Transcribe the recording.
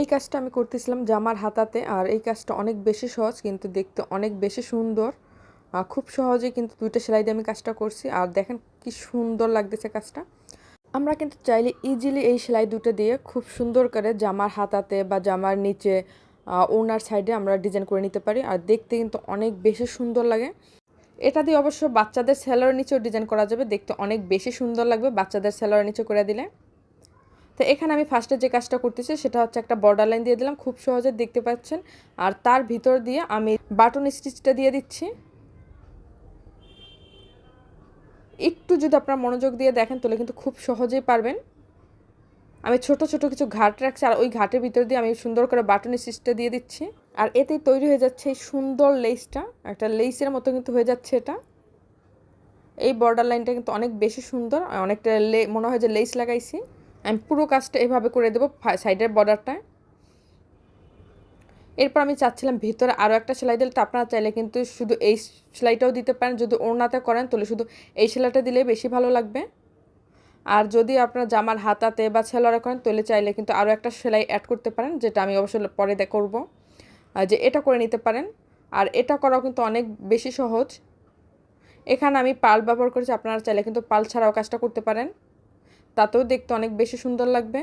এই কাজটা আমি করতেছিলাম জামার হাতাতে, আর এই কাজটা অনেক বেশি সহজ, কিন্তু দেখতে অনেক বেশি সুন্দর। খুব সহজে কিন্তু দুইটা সেলাই দিয়ে আমি কাজটা করছি, আর দেখেন কি সুন্দর লাগতেছে কাজটা। আমরা কিন্তু চাইলে ইজিলি এই সেলাই দুটো দিয়ে খুব সুন্দর করে জামার হাতাতে বা জামার নিচে ওনার সাইডে আমরা ডিজাইন করে নিতে পারি, আর দেখতে কিন্তু অনেক বেশি সুন্দর লাগে। এটা দিয়ে অবশ্য বাচ্চাদের সেলার নিচেও ডিজাইন করা যাবে, দেখতে অনেক বেশি সুন্দর লাগবে বাচ্চাদের সেলার নিচে করে দিলে। তো এখানে আমি ফার্স্টে যে কাজটা করতেছি সেটা হচ্ছে একটা বর্ডার লাইন দিয়ে দিলাম, খুব সহজে দেখতে পাচ্ছেন। আর তার ভিতর দিয়ে আমি বাটন স্টিচটা দিয়ে দিচ্ছি। একটু যদি আপনার মনোযোগ দিয়ে দেখেন তাহলে কিন্তু খুব সহজেই পারবেন। আমি ছোট ছোট কিছু ঘাট রাখছি আর ওই ঘাটের ভিতর দিয়ে আমি সুন্দর করে বাটন স্টিচটা দিয়ে দিচ্ছি। আর এতেই তৈরি হয়ে যাচ্ছে এই সুন্দর লেসটা একটা লেসের মতো কিন্তু হয়ে যাচ্ছে এটা। এই বর্ডার লাইনটা কিন্তু অনেক বেশি সুন্দর, অনেকটা লে মনে হয় যে লেস লাগাইছি। আমি পুরো কাজটা এভাবে করে দেবো সাইডের বর্ডারটায় এরপর আমি চাচ্ছিলাম ভিতরে আরও একটা সেলাই দিলে, তো আপনারা চাইলে কিন্তু শুধু এই সেলাইটাও দিতে পারেন। যদি ওড়নাতে করেন, তাহলে শুধু এই সেলাইটা দিলে বেশি ভালো লাগবে। আর যদি আপনার জামার হাতাতে বা ছেলারে করেন, তাহলে চাইলে কিন্তু আরও একটা সেলাই অ্যাড করতে পারেন, যেটা আমি অবশ্যই পরে করব। যে এটা করে নিতে পারেন। আর এটা করাও কিন্তু অনেক বেশি সহজ। এখানে আমি পাল ব্যবহার করেছি, আপনারা চাইলে কিন্তু পাল ছাড়াও কাজটা করতে পারেন। তাতেও দেখতে অনেক বেশি সুন্দর লাগবে।